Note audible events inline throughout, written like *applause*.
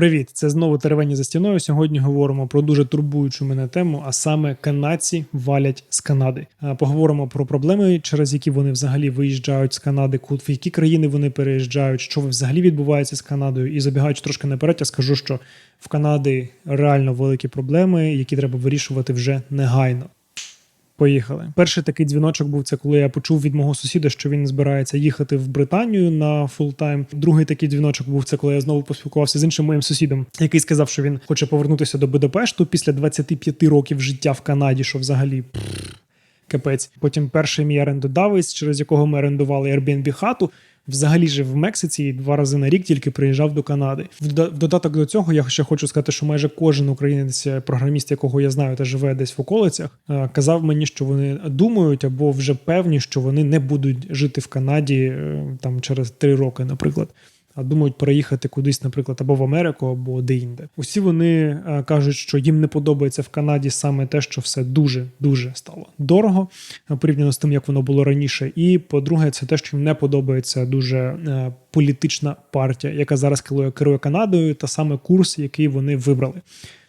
Привіт, це знову теревені за стіною. Сьогодні говоримо про дуже турбуючу мене тему, а саме канадці валять з Канади. Поговоримо про проблеми, через які вони взагалі виїжджають з Канади, в які країни вони переїжджають, що взагалі відбувається з Канадою. І забігаючи трошки наперед, я скажу, що в Канаді реально великі проблеми, які треба вирішувати вже негайно. Поїхали. Перший такий дзвіночок був це, коли я почув від мого сусіда, що він збирається їхати в Британію на фултайм. Другий такий дзвіночок був це, коли я знову поспілкувався з іншим моїм сусідом, який сказав, що він хоче повернутися до Будапешту після 25 років життя в Канаді, що взагалі. Капець. Потім перший мій орендодавець, через якого ми орендували Airbnb хату. Взагалі жив в Мексиці і два рази на рік тільки приїжджав до Канади. В додаток до цього я ще хочу сказати, що майже кожен українець, програміст, якого я знаю та живе десь в околицях, е, казав мені, що вони думають або вже певні, що вони не будуть жити в Канаді е, там через три роки, наприклад. А думають переїхати кудись, наприклад, або в Америку, або де-інде. Усі вони е, кажуть, що їм не подобається в Канаді саме те, що все дуже дуже стало дорого е, порівняно з тим, як воно було раніше. І по-друге, це те, що їм не подобається дуже е, політична партія, яка зараз керує, керує Канадою, та саме курс, який вони вибрали.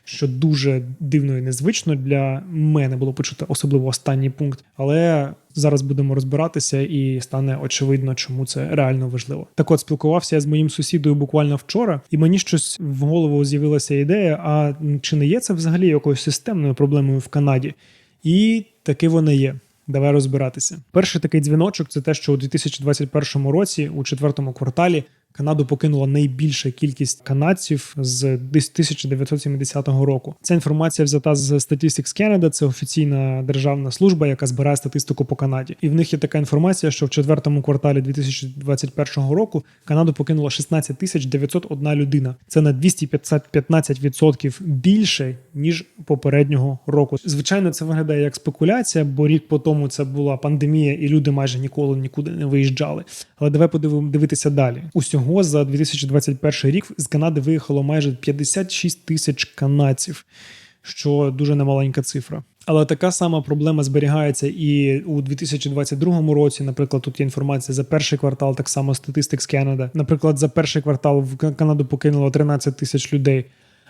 Що дуже дивно і незвично для мене було почути, особливо останній пункт. Але зараз будемо розбиратися, і стане очевидно, чому це реально важливо. Так, от спілкувався я з моїм сусідою буквально вчора, і мені щось в голову з'явилася ідея: а чи не є це взагалі якоюсь системною проблемою в Канаді? І таки вона є. Давай розбиратися. Перший такий дзвіночок це те, що у 2021 році, у четвертому кварталі, Канаду покинула найбільша кількість канадців з десь 1970 року. Ця інформація взята з Statistics Canada, це офіційна державна служба, яка збирає статистику по Канаді. І в них є така інформація, що в четвертому кварталі 2021 року Канаду покинула 16 тисяч 901 людина. Це на 215% більше ніж попереднього року. Звичайно, це виглядає як спекуляція, бо рік по тому це була пандемія, і люди майже ніколи нікуди не виїжджали. Але давай подивимо дивитися далі. Усього за 2021 рік з Канади виїхало майже 56 тисяч канадців, що дуже немаленька цифра. Але така сама проблема зберігається і у 2022 році. Наприклад, тут є інформація за перший квартал, так само Statistics Canada. Наприклад, за перший квартал в Канаду покинуло 13 тисяч людей.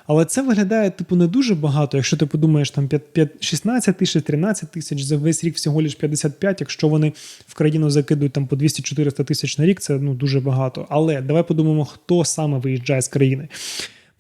Але це виглядає типу не дуже багато. Якщо ти подумаєш, там 5, 5, 16 тисяч, 13 тисяч за весь рік всього лиш 55, Якщо вони в країну закидують там по 200-400 тисяч на рік, це ну дуже багато. Але давай подумаємо, хто саме виїжджає з країни.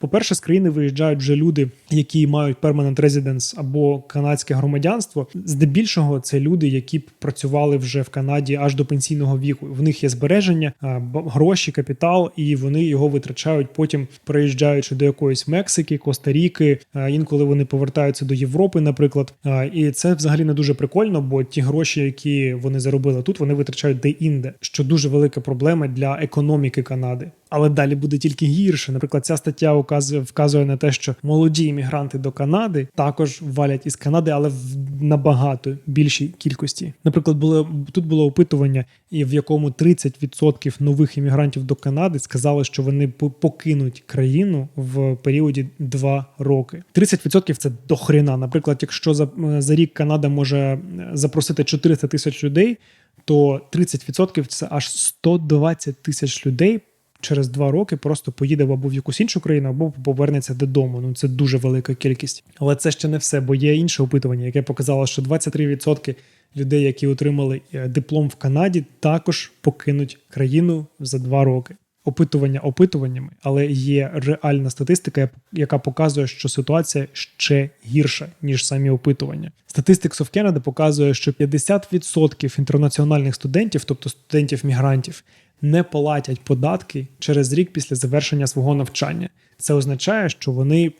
По-перше, з країни виїжджають вже люди, які мають permanent residence або канадське громадянство. Здебільшого це люди, які б працювали вже в Канаді аж до пенсійного віку. В них є збереження, гроші, капітал, і вони його витрачають потім, приїжджаючи до якоїсь Мексики, Коста-Ріки. Інколи вони повертаються до Європи, наприклад. І це взагалі не дуже прикольно, бо ті гроші, які вони заробили тут, вони витрачають де-інде, що дуже велика проблема для економіки Канади. Але далі буде тільки гірше. Наприклад, ця стаття указує, вказує на те, що молоді іммігранти до Канади також валять із Канади, але в набагато більшій кількості. Наприклад, було тут було опитування, і в якому 30% нових іммігрантів до Канади сказали, що вони по- покинуть країну в періоді 2 роки. 30% це до хрена. Наприклад, якщо за, за рік Канада може е, запросити 400 тисяч людей, то 30% це аж 120 тисяч людей через два роки просто поїде або в якусь іншу країну, або повернеться додому. Ну це дуже велика кількість. Але це ще не все, бо є інше опитування, яке показало, що 23% людей, які отримали е, диплом в Канаді, також покинуть країну за два роки. Опитування опитуваннями, але є реальна статистика, яка показує, що ситуація ще гірша ніж самі опитування. Statistics of Canada показує, що 50% інтернаціональних студентів, тобто студентів-мігрантів, не платять податки через рік після завершення свого навчання. Це означає, що вони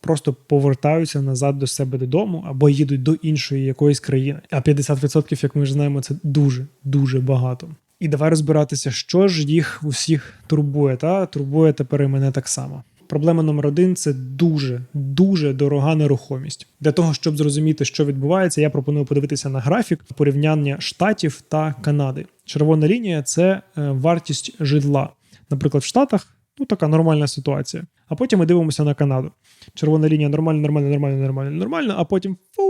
просто повертаються назад до себе додому або їдуть до іншої якоїсь країни. А 50%, як ми ж знаємо, це дуже дуже багато. І давай розбиратися, що ж їх усіх турбує. Та турбує тепер і мене так само. Проблема номер один це дуже дуже дорога нерухомість. Для того щоб зрозуміти, що відбувається, я пропоную подивитися на графік порівняння штатів та Канади. Червона лінія це е, вартість житла. Наприклад, в Штатах ну така нормальна ситуація. А потім ми дивимося на Канаду. Червона лінія нормально, нормально, нормально, нормально, нормально, а потім фу,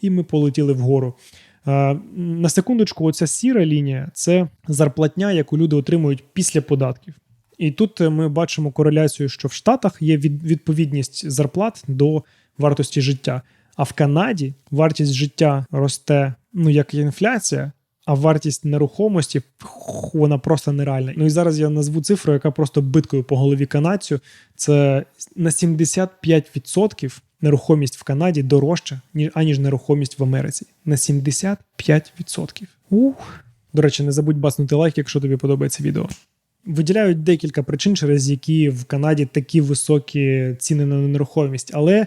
і ми полетіли вгору. Е, На секундочку, оця сіра лінія це зарплатня, яку люди отримують після податків. І тут е, ми бачимо кореляцію, що в Штатах є від, відповідність зарплат до вартості життя. А в Канаді вартість життя росте, ну як інфляція, а вартість нерухомості вона просто нереальна. Ну і зараз я назву цифру, яка просто биткою по голові канадцю. Це на 75% нерухомість в Канаді дорожча, ніж аніж нерухомість в Америці. На 75%. Ух. До речі, не забудь баснути лайк, якщо тобі подобається відео. Виділяють декілька причин, через які в Канаді такі високі ціни на нерухомість, але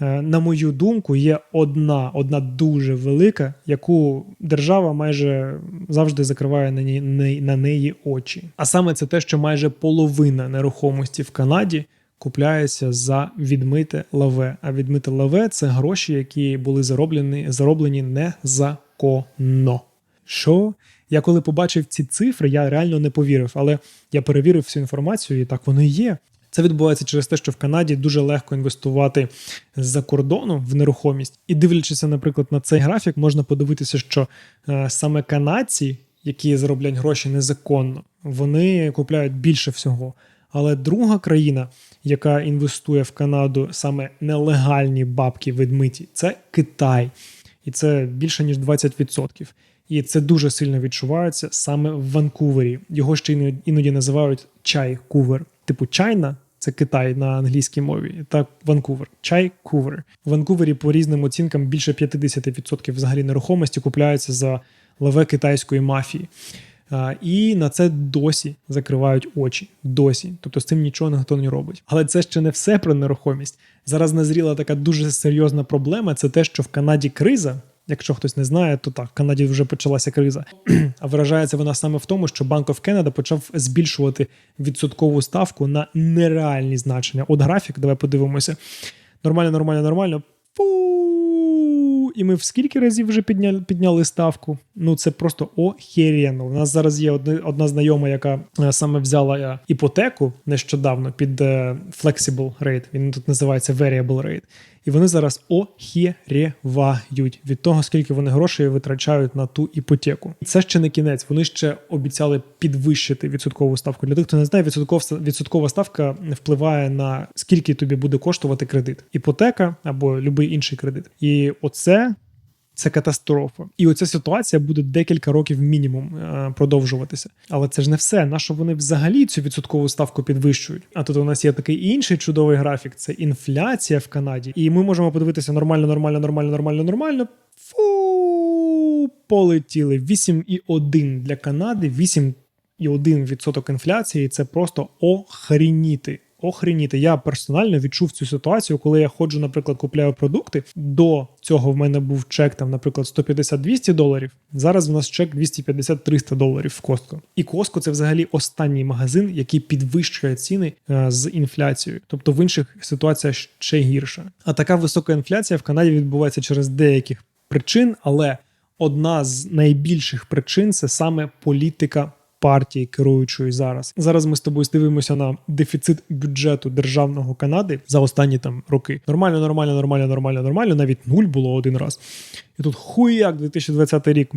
Е, на мою думку, є одна, одна дуже велика, яку держава майже завжди закриває на неї, на неї очі. А саме це те, що майже половина нерухомості в Канаді купляється за відмите лаве. А відмите лаве це гроші, які були зароблені, зароблені незаконно. Що? Я коли побачив ці цифри, я реально не повірив, але я перевірив всю інформацію, і так воно і є. Це відбувається через те, що в Канаді дуже легко інвестувати з-за кордону в нерухомість. І дивлячись, наприклад, на цей графік, можна подивитися, що е, саме канадці, які заробляють гроші незаконно, вони купляють більше всього. Але друга країна, яка інвестує в Канаду саме нелегальні бабки відмиті, це Китай. І це більше ніж 20%. І це дуже сильно відчувається саме в Ванкувері. Його ще іноді називають чай-кувер. Типу чайна це Китай на англійській мові, та Ванкувер. Чай Кувер. В Ванкувері по різним оцінкам більше 50% взагалі нерухомості купляються за лаве китайської мафії. І на це досі закривають очі. Досі. Тобто з цим нічого ніхто не робить. Але це ще не все про нерухомість. Зараз назріла така дуже серйозна проблема. Це те, що в Канаді криза. Якщо хтось не знає, то так в Канаді вже почалася криза. *clears throat* А виражається вона саме в тому, що Bank of Canada почав збільшувати відсоткову ставку на нереальні значення. От графік, давай подивимося. Нормально, нормально, нормально. Фу! І ми в скільки разів вже підняли підняли ставку? Ну це просто охеренно. У нас зараз є одна, одна знайома, яка е, саме взяла е, іпотеку нещодавно під е, flexible rate. Він тут називається variable rate. І вони зараз охірєвають від того, скільки вони грошей витрачають на ту іпотеку. Це ще не кінець. Вони ще обіцяли підвищити відсоткову ставку. Для тих, хто не знає, відсоткова відсоткова ставка впливає на скільки тобі буде коштувати кредит, іпотека або будь-який інший кредит. І оце це катастрофа. І оця ситуація буде декілька років мінімум е, продовжуватися. Але це ж не все. На вони взагалі цю відсоткову ставку підвищують? А тут у нас є такий інший чудовий графік: це інфляція в Канаді. І ми можемо подивитися нормально, нормально, нормально, нормально, нормально. Фу, полетіли 8,1 для Канади, 8,1% інфляції. Це просто охреніти охреніти. Я персонально відчув цю ситуацію, коли я ходжу, наприклад, купляю продукти. До цього в мене був чек, там, наприклад, 150-200 доларів. Зараз в нас чек 250-300 доларів в Костко. І Костко це взагалі останній магазин, який підвищує ціни е, з інфляцією. Тобто в інших ситуаціях ще гірше. А така висока інфляція в Канаді відбувається через деяких причин, але одна з найбільших причин це саме політика партії керуючої зараз. Зараз ми з тобою дивимося на дефіцит бюджету державного Канади за останні там роки. Нормально, нормально, нормально, нормально, нормально. Навіть нуль було один раз. І тут хуяк 2020 рік.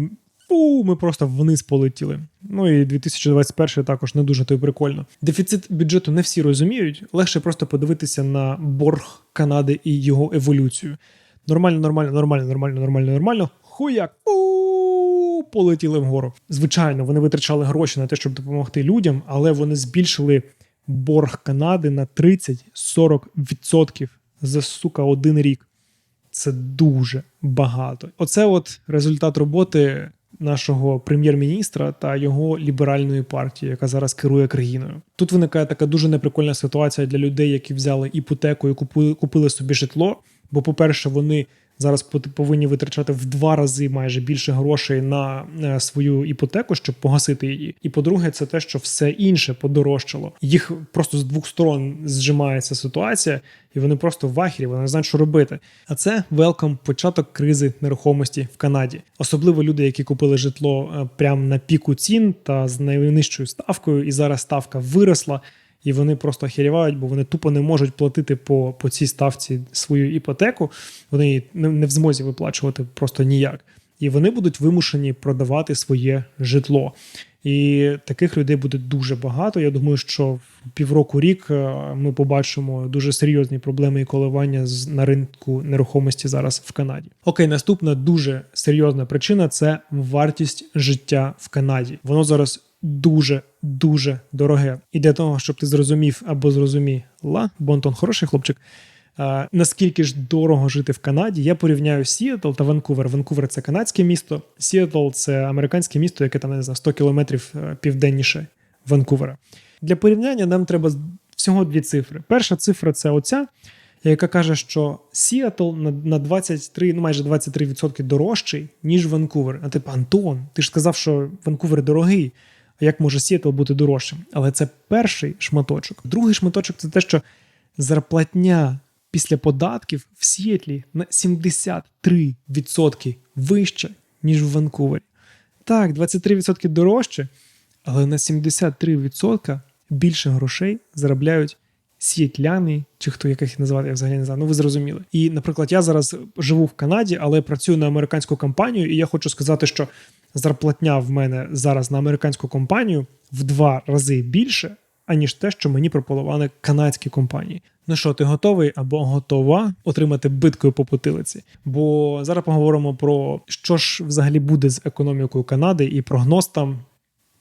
Фу, ми просто вниз полетіли. Ну і 2021 також не дуже то й прикольно. Дефіцит бюджету не всі розуміють. Легше просто подивитися на борг Канади і його еволюцію. Нормально, нормально, нормально, нормально, нормально, нормально. Хуяк. Полетіли вгору. Звичайно, вони витрачали гроші на те, щоб допомогти людям, але вони збільшили борг Канади на 30-40% за сука один рік. Це дуже багато. Оце от результат роботи нашого прем'єр-міністра та його ліберальної партії, яка зараз керує країною. Тут виникає така дуже неприкольна ситуація для людей, які взяли іпотеку і купили собі житло. Бо, по-перше, вони зараз повинні витрачати в два рази майже більше грошей на е, свою іпотеку, щоб погасити її. І по-друге, це те, що все інше подорожчало. Їх просто з двох сторон зжимається ситуація, і вони просто в ахірі, вони не знають, що робити. А це велком початок кризи нерухомості в Канаді, особливо люди, які купили житло е, прямо на піку цін та з найнижчою ставкою, і зараз ставка виросла і вони просто охерівають, бо вони тупо не можуть платити по по цій ставці свою іпотеку. Вони не, не в змозі виплачувати просто ніяк. І вони будуть вимушені продавати своє житло. І таких людей буде дуже багато. Я думаю, що в півроку рік е, ми побачимо дуже серйозні проблеми і коливання на ринку нерухомості зараз в Канаді. Окей, наступна дуже серйозна причина це вартість життя в Канаді. Воно зараз дуже дуже дороге. І для того, щоб ти зрозумів або зрозуміла, Бонтон хороший хлопчик. А, наскільки ж дорого жити в Канаді, я порівняю Сіетл та Ванкувер. Ванкувер це канадське місто, Сіетл це американське місто, яке там не знаю, 100 кілометрів е, південніше Ванкувера. Для порівняння нам треба всього дві цифри. Перша цифра це оця, яка каже, що Сіетл на 23, ну майже 23% дорожчий, ніж Ванкувер. А типу, Антон, ти ж сказав, що Ванкувер дорогий. Як може Сіетл бути дорожчим? Але це перший шматочок. Другий шматочок це те, що зарплатня після податків в Сіетлі на 73% вища, ніж в Ванкувері. Так, 23% дорожче, але на 73% більше грошей заробляють сіетляни, чи хто як їх називати, я взагалі не знаю. Ну ви зрозуміли. І, наприклад, я зараз живу в Канаді, але працюю на американську компанію, і я хочу сказати, що зарплатня в мене зараз на американську компанію в два рази більше, аніж те, що мені пропонували канадські компанії. Ну що, ти готовий або готова отримати биткою по потилиці? Бо зараз поговоримо про що ж взагалі буде з економікою Канади, і прогноз там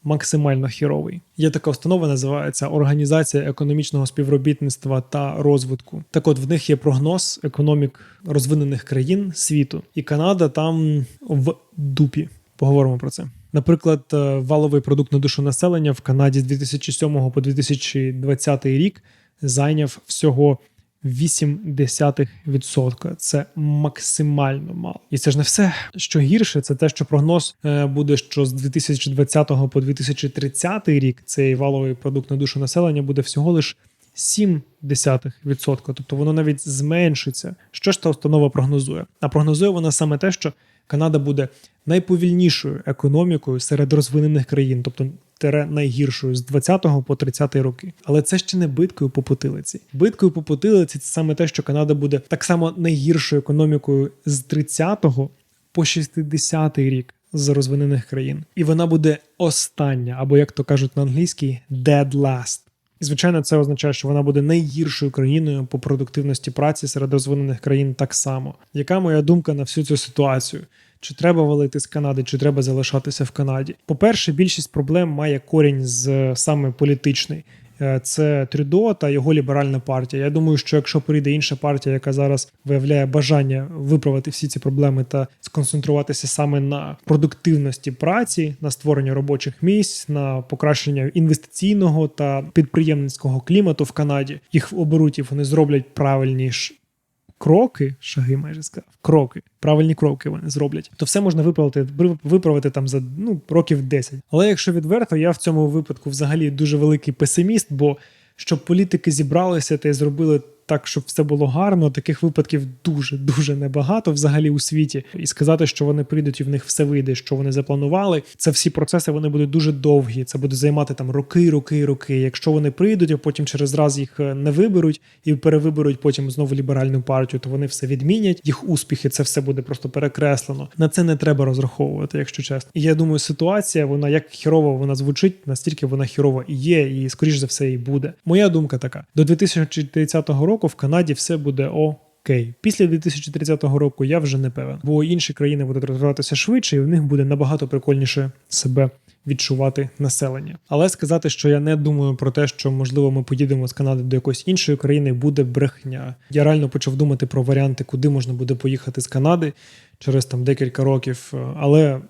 максимально хіровий. Є така установа, називається Організація економічного співробітництва та розвитку. Так, от в них є прогноз економік розвинених країн світу, і Канада там в дупі. Поговоримо про це. Наприклад, е, валовий продукт на душу населення в Канаді з 2007 по 2020 рік зайняв всього 0,8%. Це максимально мало. І це ж не все. Що гірше, це те, що прогноз е, буде, що з 2020 по 2030 рік цей валовий продукт на душу населення буде всього лиш 0,7%. Тобто воно навіть зменшиться. Що ж та установа прогнозує? А прогнозує вона саме те, що Канада буде найповільнішою економікою серед розвинених країн, тобто тере найгіршою з 20 по 30 роки. Але це ще не биткою по потилиці. Биткою по потилиці це саме те, що Канада буде так само найгіршою економікою з 30 по 60 рік з розвинених країн, і вона буде остання, або як то кажуть на англійській, dead last. І, звичайно, це означає, що вона буде найгіршою країною по продуктивності праці серед розвинених країн так само. Яка моя думка на всю цю ситуацію? Чи треба валити з Канади, чи треба залишатися в Канаді? По-перше, більшість проблем має корінь з саме політичний. Е, це Трюдо та його ліберальна партія. Я думаю, що якщо прийде інша партія, яка зараз виявляє бажання виправити всі ці проблеми та сконцентруватися саме на продуктивності праці, на створення робочих місць, на покращення інвестиційного та підприємницького клімату в Канаді, їх оберуть і вони зроблять правильні кроки, шаги майже сказав, кроки, правильні кроки вони зроблять, то все можна виправити виправити там за ну років 10. Але якщо відверто, я в цьому випадку взагалі дуже великий песиміст, бо щоб політики зібралися та й зробили так, щоб все було гарно. Таких випадків дуже дуже небагато взагалі у світі. І сказати, що вони прийдуть і в них все вийде, що вони запланували. Це всі процеси вони будуть дуже довгі. Це буде займати там роки, роки, роки. Якщо вони прийдуть, а потім через раз їх е, не виберуть і перевиберуть потім знову ліберальну партію, то вони все відмінять. Їх успіхи, це все буде просто перекреслено. На це не треба розраховувати, якщо чесно. І я думаю, ситуація вона як хірово вона звучить, настільки вона хірова і є, і скоріш за все і буде. Моя думка така: до 2030 року року в Канаді все буде окей. Після 2030 року я вже не певен, бо інші країни будуть розвиватися швидше, і в них буде набагато прикольніше себе. Відчувати населення, але сказати, що я не думаю про те, що можливо ми поїдемо з Канади до якоїсь іншої країни, буде брехня. Я реально почав думати про варіанти, куди можна буде поїхати з Канади через там декілька років. Але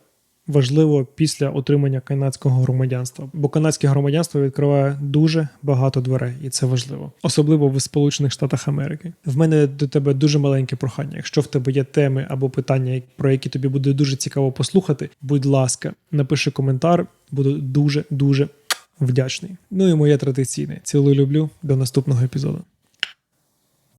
важливо після отримання канадського громадянства, бо канадське громадянство відкриває дуже багато дверей, і це важливо, особливо в Сполучених Штатах Америки. В мене до тебе дуже маленьке прохання. Якщо в тебе є теми або питання, про які тобі буде дуже цікаво послухати, будь ласка, напиши коментар, буду дуже дуже вдячний. Ну і моє традиційне цілую люблю до наступного епізоду.